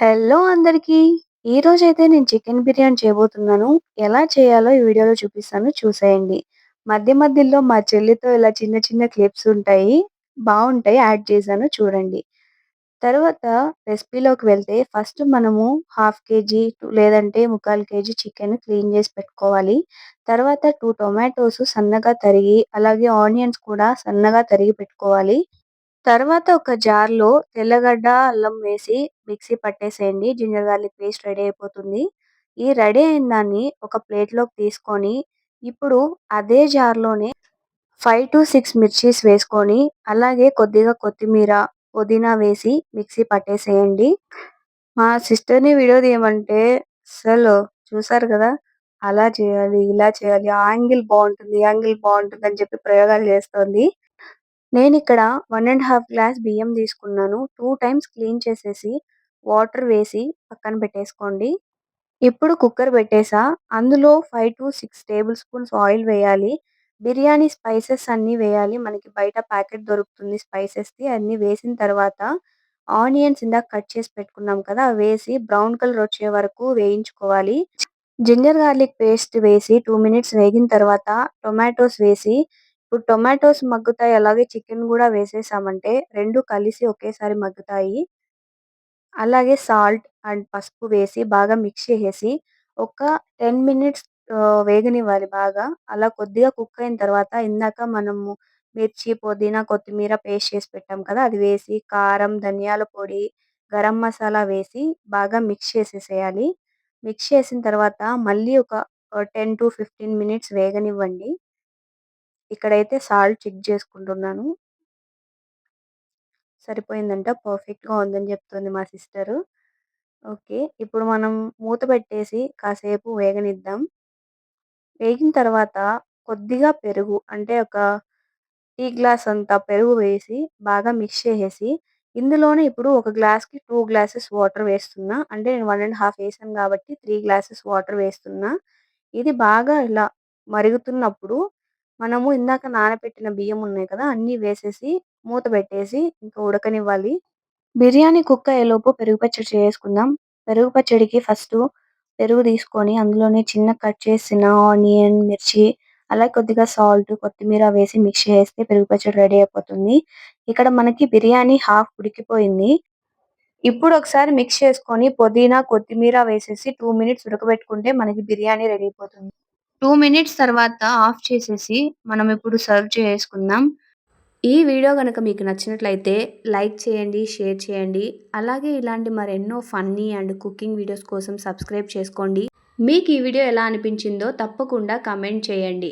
Hello అందరికీ! ఈరోజైతే నేను చికెన్ బిర్యానీ చేయబోతున్నాను. ఎలా చేయాలో ఈ వీడియోలో చూపిస్తాను చూసేయండి. మధ్య మధ్యలో మా చెల్లితో ఇలా చిన్న చిన్న క్లిప్స్ ఉంటాయి. బాగుంటాయి యాడ్ చేశాను చూడండి. తర్వాత రెసిపీలోకి వెళ్తే ఫస్ట్ మనము హాఫ్ కేజీ లేదంటే ముక్కాలు కేజీ చికెన్ క్లీన్ చేసి పెట్టుకోవాలి. తర్వాత టూ టొమాటోస్ సన్నగా తరిగి అలాగే ఆనియన్స్ కూడా సన్నగా తరిగి పెట్టుకోవాలి. తర్వాత ఒక జార్‌లో తెల్లగడ్డ, అల్లం వేసి మిక్సీ పట్టేసేయండి. జింజర్ గార్లిక్ పేస్ట్ రెడీ అయిపోతుంది. ఈ రెడీ అయిన దాన్ని ఒక ప్లేట్‌లోకి తీసుకొని ఇప్పుడు అదే జార్‌లోనే 5-6 మిర్చీస్ వేసుకొని అలాగే కొద్దిగా కొత్తిమీర, పుదీనా వేసి మిక్సీ పట్టేసేయండి. మా సిస్టర్‌ని వీడియో తీయమంటే అస్సలు చూసారు కదా! అలా చేయాలి, ఇలా చేయాలి, ఆ యాంగిల్ బావుంటుంది, ఈ యాంగిల్ బావుంటుంది అని చెప్పి ప్రయోగాలు చేస్తోంది. నేను ఇక్కడ వన్ అండ్ హాఫ్ గ్లాస్ బియ్యం తీసుకున్నాను. టూ టైమ్స్ క్లీన్ చేసేసి వాటర్ వేసి పక్కన పెట్టేసుకోండి. ఇప్పుడు కుక్కర్ పెట్టేసా. అందులో 5-6 టేబుల్ స్పూన్స్ ఆయిల్ వేయాలి. బిర్యానీ స్పైసెస్ అన్నీ వేయాలి. మనకి బయట ప్యాకెట్ దొరుకుతుంది స్పైసెస్‌ది. అన్నీ వేసిన తర్వాత ఆనియన్స్ ఇందాక కట్ చేసి పెట్టుకున్నాం కదా! వేసి బ్రౌన్ కలర్ వచ్చే వరకు వేయించుకోవాలి. జింజర్ గార్లిక్ పేస్ట్ వేసి టూ మినిట్స్ వేగిన తర్వాత టొమాటోస్ వేసి ఇప్పుడు టొమాటోస్ మగ్గుతాయి. అలాగే చికెన్ కూడా వేసేసామంటే రెండు కలిసి ఒకేసారి మగ్గుతాయి. అలాగే సాల్ట్ అండ్ పసుపు వేసి బాగా మిక్స్ చేసేసి ఒక 10 మినిట్స్ వేగనివ్వాలి బాగా. అలా కొద్దిగా కుక్ అయిన తర్వాత ఇందాక మనము మిర్చి, పుదీనా, కొత్తిమీర పేస్ట్ చేసి పెట్టాం కదా! అది వేసి కారం, ధనియాల పొడి, గరం మసాలా వేసి బాగా మిక్స్ చేసేసేయాలి. మిక్స్ చేసిన తర్వాత మళ్ళీ ఒక టెన్ టు ఫిఫ్టీన్ మినిట్స్ వేగనివ్వండి. ఇక్కడైతే సాల్ట్ చెక్ చేసుకుంటున్నాను. సరిపోయిందంట. పర్ఫెక్ట్‌గా ఉందని చెప్తుంది మా సిస్టరు. ఓకే. ఇప్పుడు మనం మూత పెట్టేసి కాసేపు వేగనిద్దాం. వేగిన తర్వాత కొద్దిగా పెరుగు అంటే ఒక టీ గ్లాస్ అంత పెరుగు వేసి బాగా మిక్స్ చేసేసి ఇందులోనే ఇప్పుడు ఒక గ్లాస్‌కి టూ గ్లాసెస్ వాటర్ వేస్తున్నా. అంటే నేను వన్ అండ్ హాఫ్ వేసాను కాబట్టి త్రీ గ్లాసెస్ వాటర్ వేస్తున్నా. ఇది బాగా ఇలా మరుగుతున్నప్పుడు మనము ఇందాక నానబెట్టిన బియ్యం ఉన్నాయి కదా! అన్నీ వేసేసి మూత పెట్టేసి ఇంకా ఉడకనివ్వాలి. బిర్యానీ కుక్ అయ్యేలోపు పెరుగు పచ్చడి చేసుకుందాం. పెరుగు పచ్చడికి ఫస్ట్ పెరుగు తీసుకొని అందులోనే చిన్న కట్ చేసిన ఆనియన్, మిర్చి అలాగే కొద్దిగా సాల్ట్, కొత్తిమీర వేసి మిక్స్ చేస్తే పెరుగు పచ్చడి రెడీ అయిపోతుంది. ఇక్కడ మనకి బిర్యానీ హాఫ్ ఉడికిపోయింది. ఇప్పుడు ఒకసారి మిక్స్ చేసుకొని పుదీనా, కొత్తిమీర వేసేసి టూ మినిట్స్ ఉడకబెట్టుకుంటే మనకి బిర్యానీ రెడీ అయిపోతుంది. టూ మినిట్స్ తర్వాత ఆఫ్ చేసేసి మనం ఇప్పుడు సర్వ్ చేసుకుందాం. ఈ వీడియో కనుక మీకు నచ్చినట్లయితే లైక్ చేయండి, షేర్ చేయండి. అలాగే ఇలాంటి మరెన్నో ఫన్నీ అండ్ కుకింగ్ వీడియోస్ కోసం సబ్స్క్రైబ్ చేసుకోండి. మీకు ఈ వీడియో ఎలా అనిపించిందో తప్పకుండా కమెంట్ చేయండి.